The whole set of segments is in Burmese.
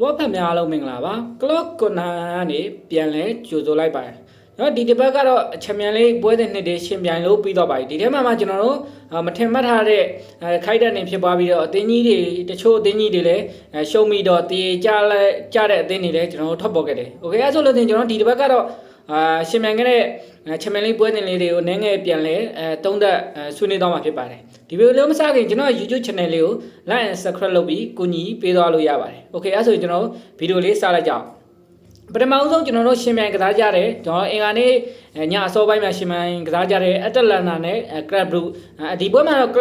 ဘောဖက်များအားလုံးမင်္ဂလာပါကလော့ကွန်နာကနေပြန်လဲကြိုဆိုလိုက်ပါတယ်နော်ဒီတစ်ပတ်ကတော့အချက်မြန်လေးပွဲစဉ်နှစ်တည်းရှင်ပြိုင်လို့ပြီးတော့ပါပြီဒီထဲမှာမှကျွန်တော်တို့မထင်မှတ်ထားတဲ့ခိုက်တဲ့နေဖြစ်သွားပြီးတော့အသင်းကြီးတွေတချို့အသင်းကြီးတွေလည်းရှုံးပြီးတော့တည်ကြလဲကြတဲ့အသင်းတွေလည်းကျွန်တော်တို့ထွက်ပေါ်ခဲ့တယ်โอเคအဲဆိုလို့တင်ကျွန်တော်ဒီတစ်ပတ်ကတော့အာရှင်မြန်ခဲ့တဲ့ ချမန်လေးပွဲတင်လေးတွေကိုနည်းငယ်ပြန်လဲအဲတုံးသက်ဆွေးနွေးသွားမှာဖြစ်ပါတယ်ဒီဗီဒီယိုလေးမစခင်ကျွန်တော် YouTube channel လေးကို like and subscribe လုပ်ပြီးကိုညီပေးသွားလို့ရပါတယ် okay အဲဆိုရင်ကျွန်တော်ဗီဒီယိုလေးစလိုက်ကြအောင် ပထမဦးဆုံးကျွန်တော်တို့ရှင်မြိုင်ကစားကြတယ်ကျွန်တော်အင်္ဂါနေ့ညအစောပိုင်းမှာရှင်မြိုင်ကစားကြတယ်အက်တလန်နာနဲ့ကရပ်ဘလူးဒီပွဲမှာတော့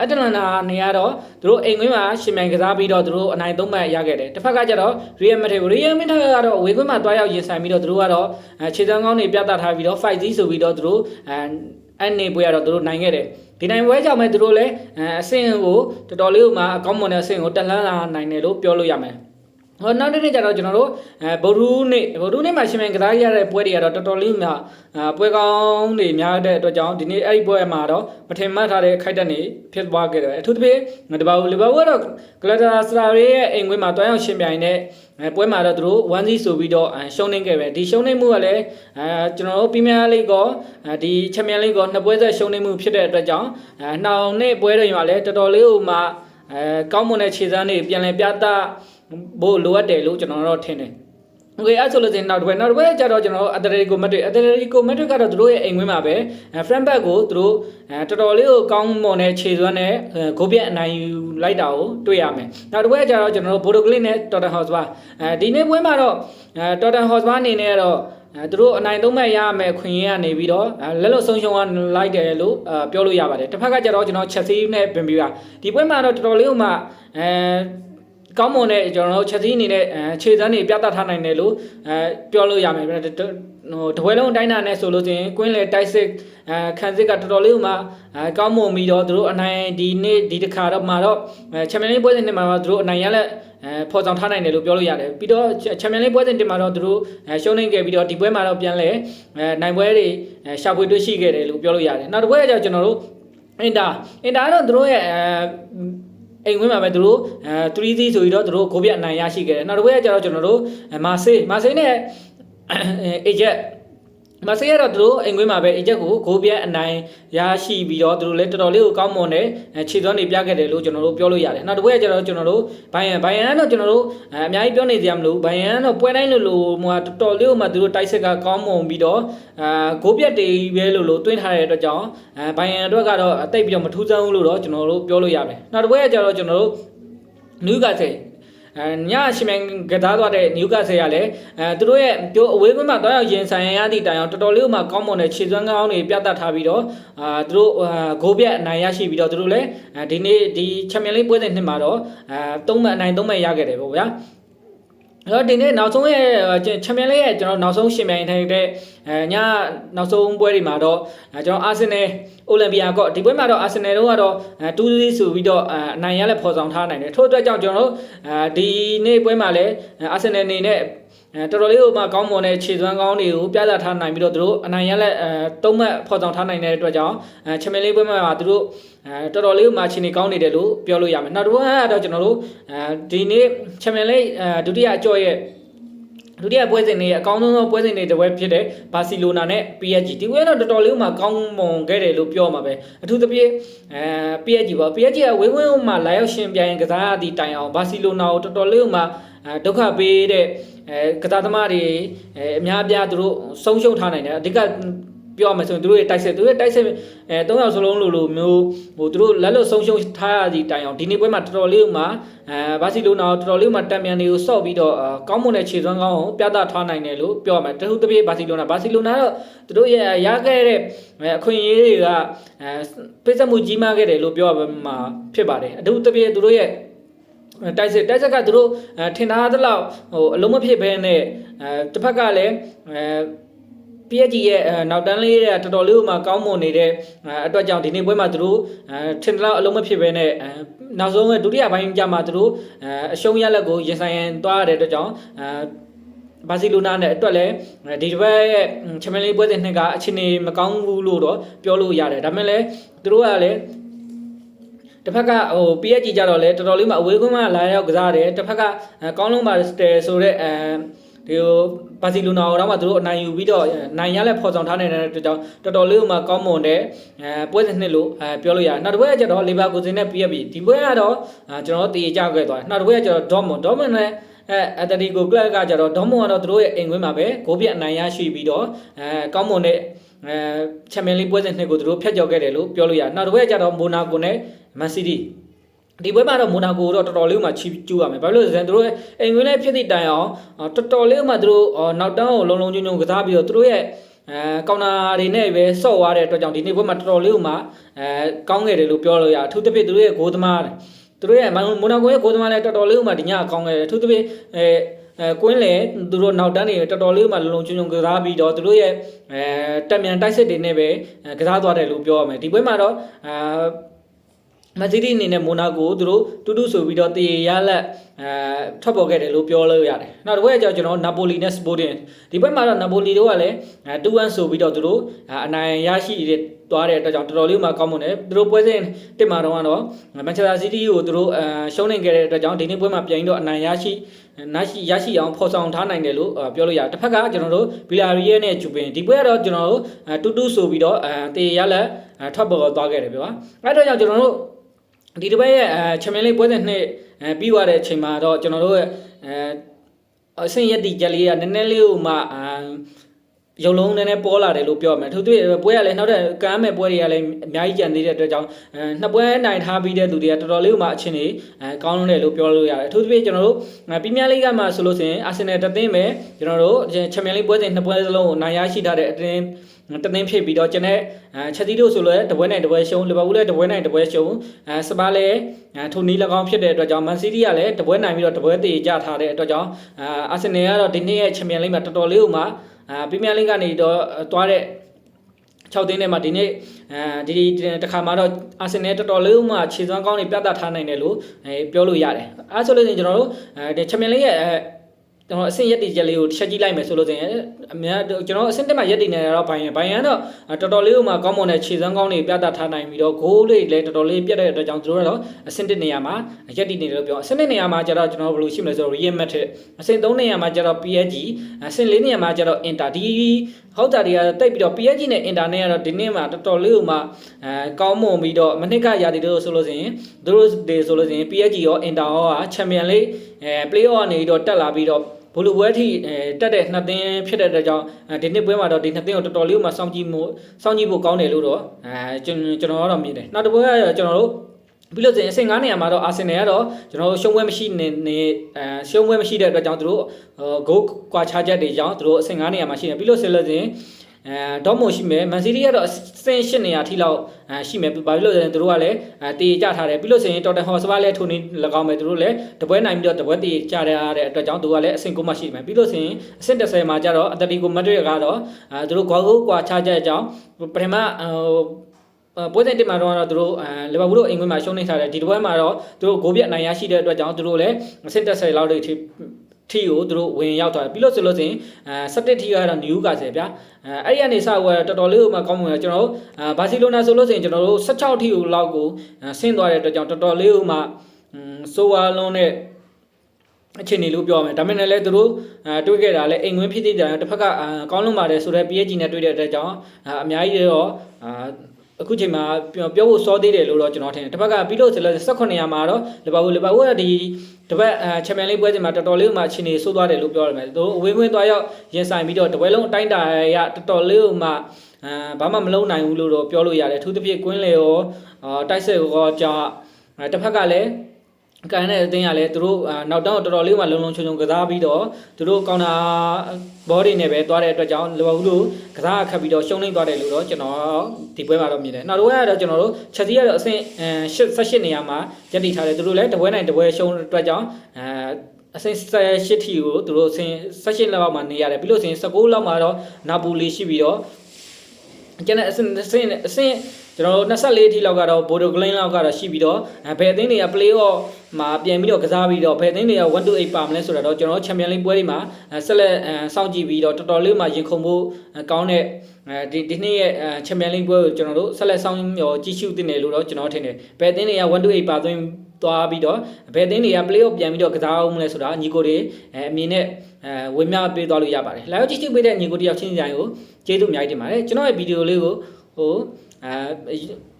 အက်တလန်နာနေရတော့သူတို့အိမ်ကွင်းမှာရှင်မြိုင်ကစားပြီးတော့သူတို့အနိုင်သုံးမှတ်ရခဲ့တယ်တစ်ဖက်ကကျတော့ရီယယ်မက်ဒရစ်ရီယယ်မက်ဒရစ်ကတော့အဝေးကွင်းမှာတွားရောက်ရင်ဆိုင်ပြီးတော့သူတို့ကတော့ခြေစမ်းကောင်းတွေပြသထားပြီးတော့ fight စီးဆိုပြီးတော့သူတို့အဲအဲ့နေပွဲကတော့သူတို့နိုင်ခဲ့တယ်ဒီနိုင်ပွဲကြောင့်မဲ့သူတို့လည်းအဆင့်ကိုတော်တော်လေးမှအကောင်းမွန်တဲ့အဆင့်ကိုတက်လှမ်းလာနိုင်တယ်လို့ပြောလို့ရမယ် ဟောနောက်တစ်နေ့ကျတော့ကျွန်တော်တို့အဲဗိုလ်ရူးနေ့ဗိုလ်ရူးနေ့မှာရှင်မင်ကစားရတဲ့ပွဲတွေကတော့တော်တော်လေးများပွဲကောင်းတွေများတဲ့အတွက်ကြောင့်ဒီနေ့အဲ့ဒီပွဲမှာတော့မထင်မှတ်ထားတဲ့ခိုက်တက်နေဖြစ်သွားခဲ့တယ်အထူးသဖြင့်ဒီဘာလီဗာပူးကတော့ဂလာတာစရာရဲ့အိမ်ခွင်းမှာတွားရောက်ရှင်ပြိုင်တဲ့ပွဲမှာတော့သူတို့1 0ဆိုပြီးတော့ရှုံးနေခဲ့ပဲဒီရှုံးနေမှုကလည်းအဲကျွန်တော်တို့ပီးမီးယားလိဂ်ကောဒီချန်ပီယံလိဂ်ကောနှစ်ပွဲဆက်ရှုံးနေမှုဖြစ်တဲ့အတွက်ကြောင့်အဲနှောင်နဲ့ပွဲတွေမှာလည်းတော်တော်လေးဟိုမှာအဲကောင်းမွန်တဲ့ခြေစမ်းတွေပြန်လည်ပြသ ဖို့လိုအပ်တယ်လို့ကျွန်တော်တို့ထင်တယ်โอเคအဲ့ဆိုလို့စင်နောက်တစ်ပွဲနောက်တစ်ပွဲကျတော့ကျွန်တော်တို့အတရီကိုမက်ဒရစ်အတရီကိုမက်ဒရစ်ကတော့သူတို့ရဲ့အိမ်ဝင်းမှာပဲဖရန်ဘက်ကိုသူတို့အဲတော်တော်လေးကိုကောင်းမွန်တဲ့ခြေစွမ်းနဲ့ဂိုးပြက်အနိုင်ယူလိုက်တာကိုတွေ့ရမယ်နောက်တစ်ပွဲကျတော့ကျွန်တော်တို့ဘိုဒိုကလစ်နဲ့တော်တန်ဟော့စ်ပါအဲဒီနေ့ပွဲမှာတော့အဲတော်တန်ဟော့စ်ပါအနေနဲ့ကတော့အဲသူတို့အနိုင်သုံးမဲ့ရမယ်ခွင့်ရကနေပြီးတော့လက်လွတ်ဆုံးရှုံးကလိုက်တယ်လို့ပြောလို့ရပါတယ်တစ်ဖက်ကကျတော့ကျွန်တော်ချက်စီနဲ့ပင်ပြီးပါဒီပွဲမှာတော့တော်တော်လေးကမှအဲ ကောင်းမွန်တဲ့ကျွန်တော်တို့ချက်သီးအနေနဲ့ခြေစမ်းတွေပြသထားနိုင်တယ်လို့အဲပြောလို့ရမယ်ဟိုတပွဲလုံးအတိုင်းအတာနဲ့ဆိုလို့ချင်းကွင်းလေတိုက်စစ်အဲခန်းစစ်ကတော်တော်လေးမှအဲကောင်းမွန်ပြီးတော့သူတို့အနိုင်ဒီနေ့ဒီတစ်ခါတော့မှာတော့ချန်ပီယံလိပွဲစဉ်နှစ်မှာတော့သူတို့အနိုင်ရလက်အဲဖော်ဆောင်ထားနိုင်တယ်လို့ပြောလို့ရတယ်ပြီးတော့ချန်ပီယံလိပွဲစဉ်တင်မှာတော့သူတို့ရှုံးနေခဲ့ပြီးတော့ဒီပွဲမှာတော့ပြန်လဲအဲနိုင်ပွဲတွေရှာဖွေတွေ့ရှိခဲ့တယ်လို့ပြောလို့ရတယ်နောက်တစ်ပွဲကကျွန်တော်တို့အင်တာအင်တာကတော့သူတို့ရဲ့အဲ အိမ်ဝင်းမှာပဲသူတို့အဲ 3D ဆိုပြီးတော့သူတို့ကိုပြအနိုင်ရရှိခဲ့တယ်နောက်တစ်ပွဲကကျတော့ကျွန်တော်တို့မာဆေးမာဆေးနဲ့အေဂျက် မဆေးရတော့သူတို့အိမ်ကွင်းမှာပဲအချက်ကိုဂိုးပြက်အနိုင်ရရှိပြီးတော့သူတို့လည်းတော်တော်လေးကိုကောင်းမွန်တဲ့ခြေသွမ်းတွေပြခဲ့တယ်လို့ကျွန်တော်တို့ပြောလို့ရတယ်။နောက်တစ်ပွဲကကျတော့ကျွန်တော်တို့ဘိုင်ယန်ဘိုင်ယန်ကတော့ကျွန်တော်တို့အများကြီးပြောနေကြမလို့ဘိုင်ယန်ကတော့ပွဲတိုင်းလိုလိုဟိုတော်တော်လေးကိုမှသူတို့တိုက်ဆက်ကကောင်းမွန်ပြီးတော့အာဂိုးပြက်တွေပဲလို့လို့တွင်းထားတဲ့အတွက်ကြောင့်အဲဘိုင်ယန်အတွက်ကတော့အသိပြီးတော့မထူးဆန်းဘူးလို့တော့ကျွန်တော်တို့ပြောလို့ရမယ်။နောက်တစ်ပွဲကကျတော့ကျွန်တော်တို့နူးကာဆယ်အဲ ညရှင်မန်ကစားသွားတဲ့နျူကာဆယ်ကလည်းအဲသူတို့ရဲ့ပြောအဝေးကွင်းမှာတော့ရောက်ရင်ဆိုင်ရသည့်တိုင်အောင်တော်တော်လေးမှကောင်းမွန်တဲ့ခြေစွမ်းကောင်းတွေပြသထားပြီးတော့အာသူတို့ဂိုးပြတ်အနိုင်ရရှိပြီးတော့သူတို့လည်းဒီနေ့ဒီချန်ပီယံလိပွဲစဉ်နှစ်မှာတော့အဲသုံးမှအနိုင်သုံးမှရခဲ့တယ်ပေါ့ဗျာ အဲ့တော့ဒီနေ့နောက်ဆုံးရဲ့ချန်ပီယံလိရဲ့ကျွန်တော်နောက်ဆုံးရှင်ပြိုင်ထိုင်တဲ့အဲညနောက်ဆုံးပွဲတွေမှာတော့ကျွန်တော်အာဆင်နယ်အိုလံပီယာကောဒီပွဲမှာတော့အာဆင်နယ်တို့ကတော့2-0ဆိုပြီးတော့အနိုင်ရလက်ဖော်ဆောင်ထားနိုင်တယ်ထို့အတွက်ကြောင့်ကျွန်တော်တို့ဒီနေ့ပွဲမှာလည်းအာဆင်နယ်အနေနဲ့ အဲတော်တော်လေးဟိုမှာကောင်းမွန်တဲ့ခြေစွမ်းကောင်းတွေကိုပြသထားနိုင်ပြီးတော့သူတို့အနိုင်ရလက်အဲတုံးမှတ်ဖော်ဆောင်ထားနိုင်တဲ့အတွက်ကြောင့်အဲချမင်လေးပွဲမှာသူတို့အဲတော်တော်လေးဟိုမှာခြေနေကောင်းနေတယ်လို့ပြောလို့ရမယ်နောက်တစ်ပွဲကတော့ကျွန်တော်တို့အဲဒီနေ့ချမင်လေးအဲဒုတိယအကြော့ရဲ့ ဒုတိယပွဲစဉ်တွေအကောင်းဆုံးသောပွဲစဉ်တွေတစ်ပွဲဖြစ်တဲ့ဘာစီလိုနာနဲ့ PSG ဒီပွဲတော့တော်တော်လေးမှကောင်းမွန်ခဲ့တယ်လို့ပြောမှာပဲအထူးသဖြင့်အဲ PSG ပေါ့ PSG ကဝင်းဝင်းမှာလာရောက်ရှင်ပြိုင်ကစားရသည့်တိုင်အောင်ဘာစီလိုနာကိုတော်တော်လေးမှဒုက္ခပေးတဲ့အဲကစားသမားတွေအဲအများအပြားသူတို့ဆုံးရှုံးထားနိုင်တယ်အဓိက ပြောမယ်ဆိုရင်သူတို့ရဲ့တိုက်ဆက်သူတို့ရဲ့တိုက်ဆက်အဲ၃ယောက်စလုံးလိုလိုမျိုးဟိုသူတို့လက်လွတ်ဆုံးရှုံးထားရသည့်တိုင်အောင်ဒီနေ့ပွဲမှာတော်တော်လေးမှအဲဘာစီလိုနာတော်တော်လေးမှတံမြန်တွေကိုစော့ပြီးတော့ကောင်းမွန်တဲ့ခြေစွမ်းကောင်းကိုပြသထားနိုင်တယ်လို့ပြောမယ်တခုတပြည့်ဘာစီလိုနာဘာစီလိုနာတော့သူတို့ရဲ့ရခဲ့တဲ့အခွင့်အရေးတွေကအဲပိတ်သက်မှုကြီးမားခဲ့တယ်လို့ပြောရမှာဖြစ်ပါတယ်အထူးတပြည့်သူတို့ရဲ့တိုက်စစ်တိုက်ဆက်ကသူတို့ထင်ထားသလောက်ဟိုအလုံးမဖြစ်ဘဲနဲ့အဲတစ်ဖက်ကလည်းအဲ PSG ရဲ့နောက်တန်းလေးတဲ့တော်တော်လေးမှကောင်းမွန်နေတဲ့အတွက်ကြောင့်ဒီနေ့ပွဲမှာသူတို့ထင်တယ်အလုံးမဖြစ်ပဲနဲ့နောက်ဆုံးဒုတိယပိုင်းကျမှသူတို့အရှုံးရလက်ကိုရင်ဆိုင်ရင်သွားရတဲ့အတွက်ကြောင့်ဘာစီလိုနာနဲ့အတွက်လည်းဒီတစ်ပတ်ရဲ့ချန်ပီယံလိပွဲစဉ်နှစ်ကအခြေအနေမကောင်းဘူးလို့တော့ပြောလို့ရတယ်ဒါပေမဲ့လည်းသူတို့ကလည်းတတစ်ဖက်ကဟို PSG ကြတော့လေတော်တော်လေးမှအဝေးကွင်းမှာလာရောက်ကစားတယ်တစ်ဖက်ကအဲကောင်းလုံးပါတယ်ဆိုတော့အဲဒီဟို ဘာစီလိုနာတော့မှသူတို့အနိုင်ယူပြီးတော့နိုင်ရလဲဖော်ဆောင်ထားနေတဲ့အတွက်ကြောင့်တော်တော်လေးမှကောင်းမွန်တဲ့အဲပွဲစဉ်နှစ်လို့အဲပြောလို့ရတယ်နောက်တစ်ပွဲကကျတော့လီဗာပူဇင်နဲ့ PSG ဒီပွဲကတော့ကျွန်တော်တို့တည်ကြခဲ့သွားတယ်နောက်တစ်ပွဲကကျတော့ဒေါမွန်ဒေါမွန်နဲ့အဲအက်တလီကိုကလပ်ကကြတော့ဒေါမွန်ကတော့သူတို့ရဲ့အိမ်ခွင်းမှာပဲဂိုးပြအနိုင်ရရှိပြီးတော့အဲကောင်းမွန်တဲ့အဲချန်ပီယံလိပွဲစဉ်နှစ်ကိုသူတို့ဖျက်ချော်ခဲ့တယ်လို့ပြောလို့ရတယ်နောက်တစ်ပွဲကကျတော့မိုနာကိုနဲ့မန်စီးတီး ဒီပွဲမှာတော့မိုနာကိုတော့တော်တော်လေးမှချီကျူးရမယ်ဘာလို့လဲဆိုတော့သူတို့ရဲ့အိမ်ခွင်းလေးဖြစ်သည့်တိုင်အောင်တော်တော်လေးမှသူတို့နောက်တန်းကိုလုံလုံချုံချုံကစားပြီးတော့သူတို့ရဲ့အဲကောင်နာတွေနဲ့ပဲဆော့သွားတဲ့အတွက်ကြောင့်ဒီနေ့ပွဲမှာတော်တော်လေးမှအဲကောင်းခဲ့တယ်လို့ပြောလို့ရအထူးသဖြင့်သူတို့ရဲ့ဂိုးသမားသူတို့ရဲ့မိုနာကိုရဲ့ဂိုးသမားလည်းတော်တော်လေးမှဒီညကောင်းခဲ့တယ်အထူးသဖြင့်အဲအဲကွင်းလေသူတို့နောက်တန်းတွေတော်တော်လေးမှလုံလုံချုံချုံကစားပြီးတော့သူတို့ရဲ့အဲတက်မြန်တိုက်စစ်တွေနဲ့ပဲကစားသွားတယ်လို့ပြောရမယ်ဒီပွဲမှာတော့အာ မန်စီးတီးအနေနဲ့မိုနာကိုသူတို့တူတူဆိုပြီးတော့တည်ရလက်အဲထွက်ပေါ်ခဲ့တယ်လို့ပြောလို့ရတယ်။နောက်တစ်ပွဲကကျွန်တော်နာပိုလီနဲ့စပိုတင်ဒီဘက်မှာတော့နာပိုလီတို့ကလည်း2-1ဆိုပြီးတော့သူတို့အနိုင်ရရှိတဲ့သွားတဲ့အတွက်ကြောင့်တော်တော်လေးမှကောင်းမွန်တယ်။သူတို့ပွဲစဉ်တစ်မှာတော့ကတော့မန်ချက်စတာစီးတီးကိုသူတို့အရှုံးနေခဲ့တဲ့အတွက်ကြောင့်ဒီနေ့ပွဲမှာပြန်ပြီးတော့အနိုင်ရရှိနာရှိရရှိအောင်ဖော်ဆောင်ထားနိုင်တယ်လို့ပြောလို့ရတယ်။တစ်ဖက်ကကျွန်တော်တို့ဘီလာရီယဲနဲ့ဂျူပင်ဒီပွဲကတော့ကျွန်တော်တို့တူတူဆိုပြီးတော့အဲတေရလက်ထွက်ပေါ်သွားခဲ့တယ်ပြော။အဲ့တော့ကြောင့်ကျွန်တော်တို့ ဒီတစ်ပတ်ရဲ့အဲချန်ပီယံလိပွဲစဉ်နှစ်အဲပြီးသွားတဲ့အချိန်မှာတော့ကျွန်တော်တို့ရဲ့အဲအဆင့်ရက်တီကြလေးကနည်းနည်းလေးဟိုမှအာရုံလုံးနည်းနည်းပေါ်လာတယ်လို့ပြောရမယ်သူတို့ပွဲကလည်းနောက်တဲ့ကမ်းမဲ့ပွဲတွေကလည်းအများကြီးကြံသေးတဲ့အတွက်ကြောင့်အဲနှစ်ပွဲနိုင်ထားပြီးတဲ့သူတွေကတော်တော်လေးမှအချင်းတွေအဲကောင်းတယ်လို့ပြောလို့ရတယ်အထူးသဖြင့်ကျွန်တော်တို့ပရီးမီးယားလိဂ်ကမှာဆိုလို့ရှိရင်အာဆင်နယ်တသင်းပဲကျွန်တော်တို့ချန်ပီယံလိပွဲစဉ်နှစ်ပွဲစလုံးကိုနိုင်ရရှိထားတဲ့အတင်း တသင်းဖြစ်ပြီးတော့ကျွန်တဲ့ချက်တီတို့ဆိုလည်းတပွဲနိုင်တပွဲရှုံးလီဗာပူးလည်းတပွဲနိုင်တပွဲရှုံးအဲစပါးလည်းထိုနီး၎င်းဖြစ်တဲ့အတွက်ကြောင့်မန်စီးတီးကလည်းတပွဲနိုင်ပြီးတော့တပွဲတည်ကြထားတဲ့အတွက်ကြောင့်အာဆင်နယ်ကတော့ဒီနေ့ရဲ့ချန်ပီယံလိမှာတော်တော်လေးဥမှာအာပရီးမီးယားလိကနေတော့သွားတဲ့6သိန်းထဲမှာဒီနေ့အဲဒီတခါမှာတော့အာဆင်နယ်တော်တော်လေးမှခြေစွမ်းကောင်းတွေပြသထားနိုင်တယ်လို့အဲပြောလို့ရတယ်အဲဆိုလို့ရှိရင်ကျွန်တော်တို့အဲဒီချန်ပီယံလိရဲ့ ကျွန်တော်အဆင့်ရက်တည်ချက်လေးကိုချက်ကြည့်လိုက်မယ်ဆိုလို့ဆိုရင်အများကျွန်တော်အဆင့်တက်မှာရက်တည်နေတော့ဘိုင်ယန်ဘိုင်ယန်တော့တော်တော်လေးဥမှာကောင်းမွန်တဲ့ခြေစမ်းကောင်းတွေပြသထားနိုင်ပြီးတော့ဂိုးလေးလည်းတော်တော်လေးပြတ်တဲ့အတွက်ကြောင့်တို့ကတော့အဆင့်တက်နေရာမှာရက်တည်နေတယ်လို့ပြောအဆင့်တက်နေရာမှာကျတော့ကျွန်တော်ဘယ်လိုရှိမလဲဆိုတော့ Real Madrid အဆင့်3နေရာမှာကျတော့ PSG အဆင့်4နေရာမှာကျတော့ Inter ဒီဟုတ်တာတွေကတိတ်ပြီးတော့ PSG နဲ့ Inter နဲ့ကတော့ဒီနေ့မှာတော်တော်လေးဥမှာအဲကောင်းမွန်ပြီးတော့မနစ်ကရာတီတို့ဆိုလို့ဆိုရင်တို့တွေဆိုလို့ဆိုရင် PSG ရော Inter ရောက Champion League အဲ Play-off အနေနဲ့တော့တက်လာပြီးတော့ ဘလူပွဲထိအဲတက်တဲ့နှစ်သင်းဖြစ်တဲ့အတွက်ကြောင့်ဒီနှစ်ပွဲမှာတော့ဒီနှစ်သင်းကိုတော်တော်လေးမှစောင့်ကြည့်မှုစောင့်ကြည့်ဖို့ကောင်းတယ်လို့တော့အဲကျွန်ကျွန်တော်ကတော့မြင်တယ်နောက်တစ်ပွဲကတော့ကျွန်တော်တို့ပြီးလို့ဆိုရင်အဆင့်9နေရာမှာတော့အာဆင်နယ်ကတော့ကျွန်တော်တို့ရှုံးပွဲမရှိနေနေအဲရှုံးပွဲမရှိတဲ့အတွက်ကြောင့်သူတို့ဂိုးကွာခြားချက်တွေကြောင့်သူတို့အဆင့်9နေရာမှာရှိနေပြီးလို့ဆိုလို့ဆိုရင် အဲဒေါမိုရှိမယ်မန်စီးတီးကတော့အဆင့်8နေရာထိလောက်အဲရှိမယ်ဘာဖြစ်လို့လဲဆိုရင်တို့ကလည်းအဲတေကြထားတယ်ပြီးလို့ဆိုရင်တော်တန်ဟော်စပါလည်းထိုးနေ၎င်းမယ်တို့လည်းတပွဲနိုင်ပြီးတော့တပွဲတေကြရတဲ့အတွက်ကြောင့်တို့ကလည်းအဆင့်9မှရှိမယ်ပြီးလို့ဆိုရင်အဆင့်10မှာကျတော့အတလီကိုမက်ဒရစ်ကတော့အဲတို့ဂေါ်ဂိုးကွာခြားချက်အကြောင်းပထမဟိုပွဲစဉ်တစ်မှာတော့သူတို့အဲလီဗာပူးတို့အိမ်ခွင်းမှာရှုံးနေထားတယ်ဒီတစ်ပွဲမှာတော့သူတို့ဂိုးပြတ်နိုင်ရရှိတဲ့အတွက်ကြောင့်သူတို့လည်းအဆင့်10လောက်တွေ ထိထီကိုသူတို့ဝင်ရောက်သွားတယ်ပြီးလို့ဆိုလို့ဆိုရင်အဲ17ထီကတော့နယူကာဆယ်ဗျာအဲအဲ့ဒီကနေစဝယ်တော်တော်လေးကိုမှကောင်းမှကျွန်တော်တို့ဘာစီလိုနာဆိုလို့ဆိုရင်ကျွန်တော်တို့16ထီကိုလောက်ကိုဆင်းသွားတဲ့အတွက်ကြောင့်တော်တော်လေးကိုမှဆိုဝါလုံးနဲ့အခြေအနေလို့ပြောရမယ်ဒါပေမဲ့လည်းသူတို့အဲတွေးခဲ့တာလည်းအိမ်ဝင်ဖြစ်တဲ့တစ်ဖက်ကကောင်းလုံးပါတယ်ဆိုတော့ PSG နဲ့တွေးတဲ့အတွက်ကြောင့်အများကြီးတော့အာအခုချိန်မှာပြောဖို့စောသေးတယ်လို့တော့ကျွန်တော်ထင်တယ်တစ်ဖက်ကပြီးလို့ဆိုလဲ18ရာမှာတော့လီဗာပူးလီဗာပူးကဒီ တပတ်အဲချန်ပီယံလိပွဲစဉ်မှာတော်တော်လေးမှအခြေအနေဆိုးသွားတယ်လို့ပြောရမယ်သူအဝေးခွင်းသွားရောက်ရင်ဆိုင်ပြီးတော့တပွဲလုံးအတိုင်းတာရတော်တော်လေးမှအဲဘာမှမလုံးနိုင်ဘူးလို့တော့ပြောလို့ရတယ်အထူးသဖြင့်ကွင်းလေရောတိုက်စစ်ရောကြာတစ်ဖက်ကလည်း ကန်တဲ့အသင်းကလည်းသူတို့နောက်တောင်းတော်တော်လေးမှလုံလုံချုံချုံကစားပြီးတော့သူတို့ကောင်တာဘောဒီနဲ့ပဲသွားတဲ့အတွက်ကြောင့်လီဗာပူးတို့ကစားခတ်ပြီးတော့ရှုံးနိမ့်သွားတယ်လို့တော့ကျွန်တော်ဒီပွဲမှာတော့မြင်တယ်နောက်တော့ကတော့ကျွန်တော်တို့ချက်စီကတော့အဆင့်18နေရာမှာရပ်တည်ထားတယ်သူတို့လည်းတပွဲနိုင်တပွဲရှုံးအတွက်ကြောင့်အဲအဆင့်18ထီကိုသူတို့အဆင့်18လောက်မှာနေရတယ်ပြီးလို့ဆိုရင်19လောက်မှာတော့နာပူလီရှိပြီးတော့ကျန်တဲ့အဆင့်အဆင့်အဆင့် ကျွန်တော်တို့24အထိလောက်ကတော့ဘိုဒိုဂလင်းလောက်ကတော့ရှိပြီးတော့အဲဘယ်အသင်းတွေက play off မှာပြန်ပြီးတော့ကစားပြီးတော့ဘယ်အသင်းတွေက1 to 8ပါမလဲဆိုတော့ကျွန်တော်တို့ Champions League ပွဲတွေမှာအဲဆက်လက်အဲစောင့်ကြည့်ပြီးတော့တော်တော်လေးမှရင်ခုန်ဖို့အဲကောင်းတဲ့အဲဒီဒီနေ့ရဲ့အဲ Champions League ပွဲကိုကျွန်တော်တို့ဆက်လက်စောင့်ရောကြည့်ရှုတင်တယ်လို့တော့ကျွန်တော်ထင်တယ်ဘယ်အသင်းတွေက1 to 8ပါသွင်းသွားပြီးတော့ဘယ်အသင်းတွေက play off ပြန်ပြီးတော့ကစားအောင်မလဲဆိုတာညီကိုတွေအဲအမြင်နဲ့အဲဝေမျှပေးသွားလို့ရပါတယ်လာရောက်ကြည့်ရှုပေးတဲ့ညီကိုတယောက်ချင်းစီတိုင်းကိုကျေးဇူးအများကြီးတင်ပါတယ်ကျွန်တော်ရဲ့ဗီဒီယိုလေးကိုဟို အဲ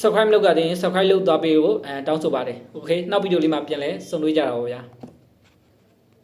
subscribe လုပ်ကြတဲ့ subscribe လုပ်သွားပေးဖို့အဲတောင်းဆိုပါတယ် okay နောက်ဗီဒီယိုလေးမှာပြန်လဲဆုံတွေ့ကြတာပါဗျာ